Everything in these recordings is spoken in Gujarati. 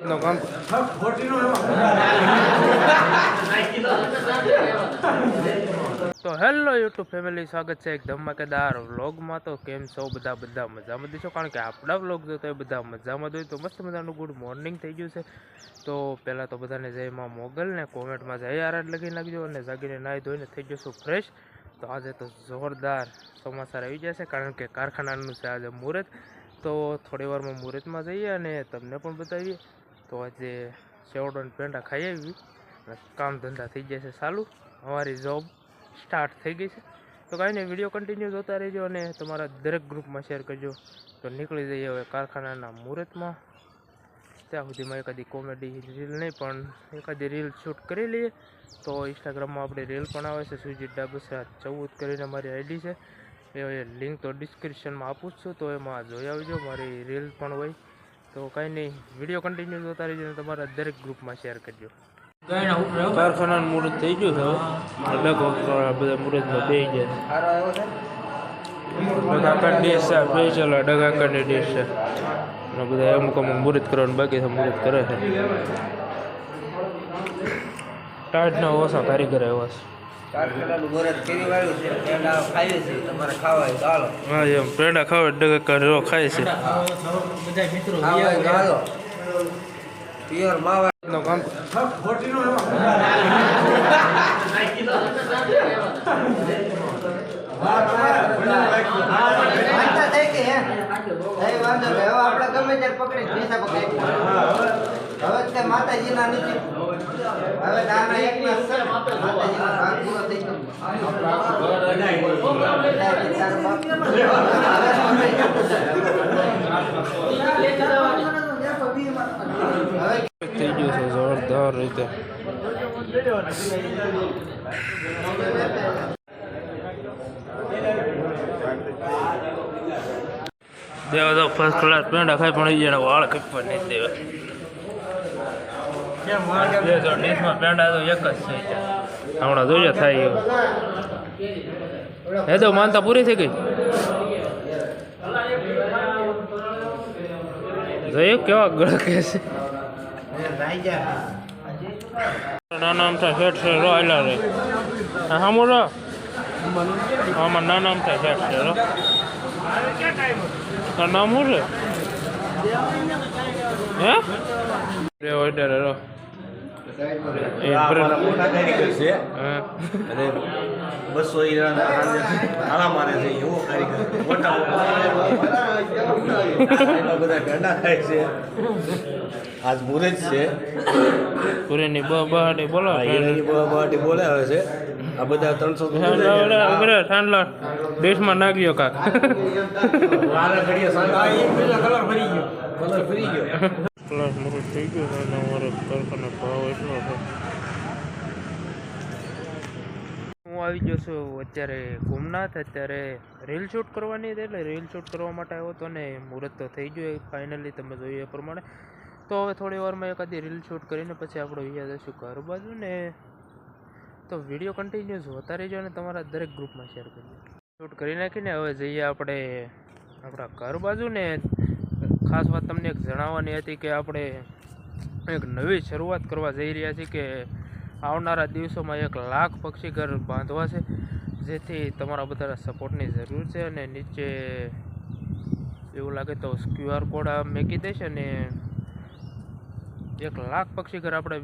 નો તો હેલો યુટ્યુબ ફેમિલી, સ્વાગત છે એક ધમાકેદાર વ્લોગમાં. તો કેમ છો બધા? બધા મજામાં દેશો કારણ કે આપણા વ્લોગ જો તો એ બધા મજામાં જોઈએ તો મસ્ત મજાનું ગુડ મોર્નિંગ થઈ ગયું છે. તો પહેલાં તો બધાને જય માં મોગલ ને કોમેન્ટમાં જય આરાધ લખી નાખજો અને જાગીને નાહી ધોઈને થઈ જશું ફ્રેશ તો આજે તો જોરદાર સમાચાર આવી જશે કારણ કે કારખાનાનું છે આજે મુહૂર્ત. તો થોડી વારમાં મુહૂર્તમાં જઈએ અને તમને પણ બતાવીએ. તો આજે અને પેંડા ખાઈ આવી. અને કામ ધંધા થઈ જશે ચાલુ. અમારી જોબ સ્ટાર્ટ થઈ ગઈ છે. તો કાંઈ નહીં વીડિયો કન્ટિન્યુ જોતા રહેજો અને તમારા દરેક ગ્રુપમાં શેર કરજો. તો નીકળી જઈએ હવે કારખાનાના મુહૂર્તમાં. ત્યાં સુધીમાં એકાદી કોમેડી રીલ નહીં, પણ એકાદી રીલ શૂટ કરી લઈએ. તો ઇન્સ્ટાગ્રામમાં આપણે રીલ પણ આવે છે. સુજીત ડાબસરા ચૌદ કરીને મારી આઈડી છે. એ લિંક તો ડિસ્ક્રિપ્શનમાં આપું છું. તો એમાં જોઈ આવજો. મારી રીલ પણ હોય. તો કંઈ નહીં વીડિયો કન્ટિન્યુ જોતા રહીજો તમારા દરેક ગ્રુપમાં શેર કરજો. કારખાનાનું મુહૂર્ત થઈ ગયું છે લગભગ બધા મુહૂર્તમાં બે ગયા. ડગાકાર ડીશ છે બે ચાલો ડગાકારની ડીશ છે. અને બધા અમુક અમુક મુહૂર્ત કરવાનું બાકી છે, મુહૂર્ત કરે છે. ટાઈટના ઓછા કારીગર એવા છે. હા એમ. પેંડા ખાવે ડગાકાર રો ખાય છે. આપણે ગમે ત્યારે પકડી પૈસા પકડી માતાજીના નથી હવે નાના એકના છે. માતાજીનો ભાગ પૂરો થઈ થઈ ગયું છે, જોરદાર રીતે. દેવા તો ફર્સ્ટ ક્લાસ પેંડા ખાય પણ વાળ કઈ પણ નહીં દેવા. પેંડા તો એક જ છે હમણાં જોઈએ થાય એવું. હે તો માનતા પૂરી થઈ ગઈ? જોયું કેવા ગળકે છે. નાના અમથા શેઠ છે રો આયલા રે. હા હામો રો આમાં નાના અમથા શેઠ છે રો તારું નામ શું હે? રે ઓર્ડર રો એ બ્રેડ. મોટા છે. હા. બસો મારે છે એવો કારીગર. બધા ગાંડા ખાય છે. આજ મુહૂર્ત છે. પૂરીની બ બહાટી બોલો હીરાની બહાટી બોલાવે છે. આ બધા ત્રણસો ઠાંડલા ડીશમાં નાખ્યો કાક. કલર ફરી ગયો. કલર ફરી ગયો. ક્લાસ મોટું થઈ ગયું છે અને અમારો કારખાનો ભાવ એટલો છે હું આવી ગયો છું અત્યારે ગુમનાથ અત્યારે રીલ શૂટ કરવાની હતી એટલે રીલ શૂટ કરવા માટે આવ્યો હતો ને મુહૂર્ત તો થઈ ગયું ફાઇનલી તમે જોયું એ પ્રમાણે તો હવે થોડી વારમાં એકાદી રીલ શૂટ કરીને પછી આપણે યાદ હશું ઘર બાજુ ને તો વીડિયો કન્ટિન્યુ જોતા રહેજો અને તમારા દરેક ગ્રુપમાં શેર કરજો શૂટ કરી નાખીને હવે જઈએ આપણે આપણા ઘર બાજુ ને ખાસ વાત તમને એક જણાવવાની હતી કે આપણે એક નવી શરૂઆત કરવા જઈ રહ્યા છીએ કે આવનારા દિવસોમાં એક લાખ પક્ષી ઘર બાંધવા છે, જેથી તમારા બધા સપોર્ટની જરૂર છે અને નીચે એવું લાગે તો ક્યુઆર કોડ મેકી દઈશ અને એક લાખ પક્ષી ઘર આપણે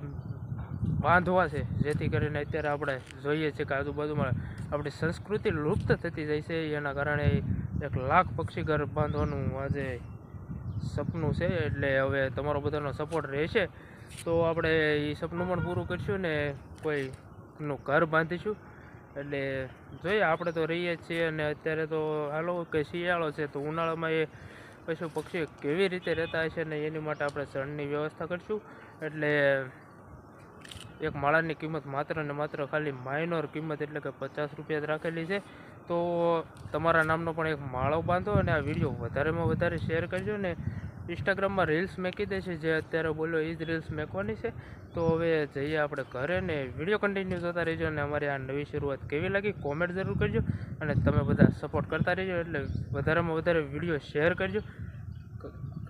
બાંધવા છે, જેથી કરીને અત્યારે આપણે જોઈએ છીએ કે આજુબાજુમાં આપણી સંસ્કૃતિ લુપ્ત થતી જાય છે, એના કારણે એક લાખ પક્ષી ઘર બાંધવાનું આજે સપનું છે એટલે હવે તમારો બધાનો સપોર્ટ રહેશે. તો આપણે એ સપનું પણ પૂરું કરીશું ને કોઈનું ઘર બાંધીશું. એટલે જોઈએ, આપણે તો રહીએ છીએ અને અત્યારે તો હાલો કે શિયાળો છે, તો ઉનાળામાં એ પશુ પક્ષીઓ કેવી રીતે રહેતા હશે ને એની માટે આપણે શણની વ્યવસ્થા કરીશું. એટલે એક માળાની કિંમત માત્ર ને માત્ર ખાલી માઇનોર કિંમત એટલે કે પચાસ રૂપિયા જ રાખેલી છે. તો તમારા નામનો પણ એક માળો બાંધો અને આ વીડિયો વધારેમાં વધારે શેર કરજો ને ઇન્સ્ટાગ્રામમાં રીલ્સ મેકી દે છે. જે અત્યારે બોલો એ જ રીલ્સ મેકવાની છે. તો હવે જઈએ આપણે ઘરે ને વીડિયો કન્ટિન્યુ થતા રહેજો અને અમારી આ નવી શરૂઆત કેવી લાગી કોમેન્ટ જરૂર કરજો અને તમે બધા સપોર્ટ કરતા રહેજો એટલે વધારેમાં વધારે વીડિયો શેર કરજો.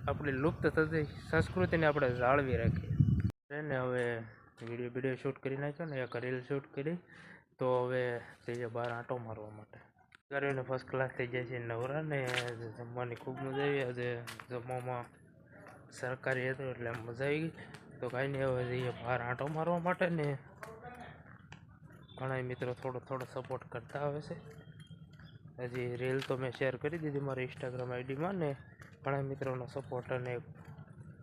આપણી લુપ્ત થતી સંસ્કૃતિને આપણે જાળવી રાખીએ. ને હવે વીડિયો વીડિયો શૂટ કરી નાખ્યો ને, એક રીલ શૂટ કરી. તો હવે જઈએ બહાર આંટો મારવા માટે. કરીને ફર્સ્ટ ક્લાસ થઈ જાય છે નવરા ને જમવાની ખૂબ મજા આવી આજે જમવામાં સરકારી હતું એટલે મજા આવી ગઈ તો કાંઈ નહીં હવે જઈએ બહાર આંટો મારવા માટે ને ઘણા મિત્રો થોડો થોડો સપોર્ટ કરતા આવે છે હજી રીલ તો મેં શેર કરી દીધી મારી ઇન્સ્ટાગ્રામ આઈડીમાં ને ઘણા મિત્રોનો સપોર્ટ અને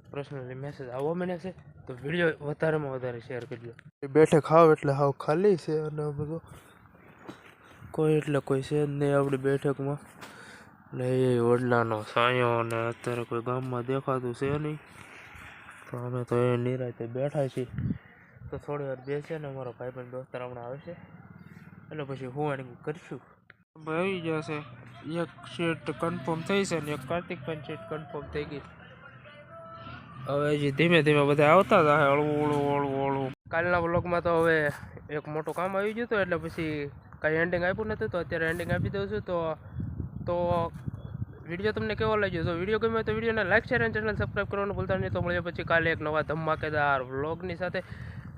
પર્સનલી મેસેજ આવવા મને છે તો વીડિયો વધારેમાં વધારે શેર કરજો બેઠે ખાવ એટલે હાવ ખાલી છે અને બધું કોઈ એટલે કોઈ છે જ નહીં આપણી બેઠકમાં. ને એ વડલાનો સાયો અને અત્યારે કોઈ ગામમાં દેખાતું છે નહીં. તો અમે તો એ નિરાતે બેઠા છીએ. તો થોડી વાર બેસે ને અમારો ભાઈબંધ દોસ્તાર હમણાં આવશે એટલે પછી હું એને કરીશું. આવી જશે. એક સીટ કન્ફર્મ થઈ છે ને એક કાર્તિક પણ સીટ કન્ફર્મ થઈ ગઈ. હવે હજી ધીમે ધીમે બધા આવતા હતા હળવું હળવું હળવું હળવું. કાલના બ્લોગમાં તો હવે એક મોટું કામ આવી ગયું હતું એટલે પછી કાંઈ એન્ડિંગ આપ્યું નથી, તો અત્યારે એન્ડિંગ આપી દઉં છું. તો તો વીડિયો તમને કેવો લાગ્યો? જો વીડિયો ગમ્યો તો વિડીયોને લાઈક શેર અને ચેનલ સબસ્ક્રાઈબ કરવાનું ભૂલતા નહીં. તો મળીએ પછી કાલે એક નવા ધમાકેદાર વ્લોગની સાથે.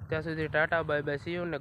ત્યાં સુધી tata bye bye see you ને